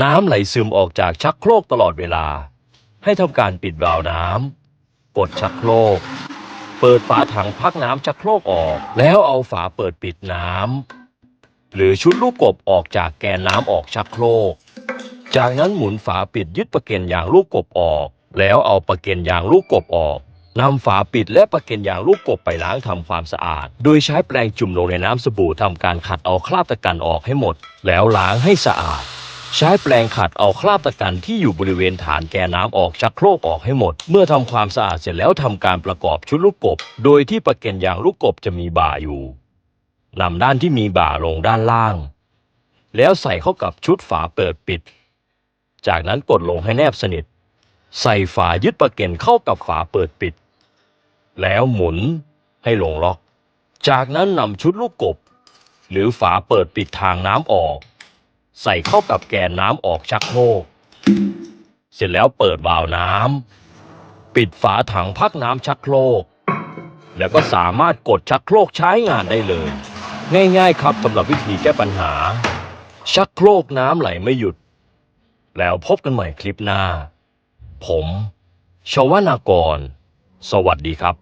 น้ำไหลซึมออกจากชักโครกตลอดเวลา ให้ทำการปิดวาล์วน้ำกดชักโครก เปิดฝาถังพักน้ำชักโครกออก แล้วเอาฝาเปิดปิดน้ำหรือชุดลูกกบออกจากแกนน้ำออกชักโครก จากนั้นหมุนฝาปิดยึดประเก็นยางลูกกบออก แล้วเอาประเก็นยางลูกกบออกนำฝาปิดและประเก็นยางลูกกบไปล้างทำความสะอาด โดยใช้แปรงจุ่มลงในน้ำสบู่ทำการขัดเอาคราบตะกันออกให้หมด แล้วล้างให้สะอาด ใช้แปรงขัดเอาคราบตะกันที่อยู่บริเวณฐานแกน้ำออกชักโครกออกให้หมด เมื่อทำความสะอาดเสร็จแล้วทำการประกอบชุดลูกกบ โดยที่ประเก็นยางลูกกบจะมีบ่าอยู่นำด้านที่มีบ่าลงด้านล่าง แล้วใส่เข้ากับชุดฝาเปิดปิด จากนั้นกดลงให้แนบสนิท ใส่ฝายึดประเก็นเข้ากับฝาเปิดปิด แล้วหมุนให้ลงล็อก จากนั้นนำชุดลูกกบ หรือฝาเปิดปิดทางน้ำออก ใส่เข้ากับแกนน้ำออกชักโครกเสร็จแล้วเปิดวาล์วน้ำปิดฝาถังพักน้ำชักโครกแล้วก็สามารถกดชักโครกใช้งานได้เลย ง่ายๆครับสำหรับวิธีแก้ปัญหา ชักโครกน้ำไหลไม่หยุด แล้วพบกันใหม่คลิปหน้า ผมชวนากร สวัสดีครับ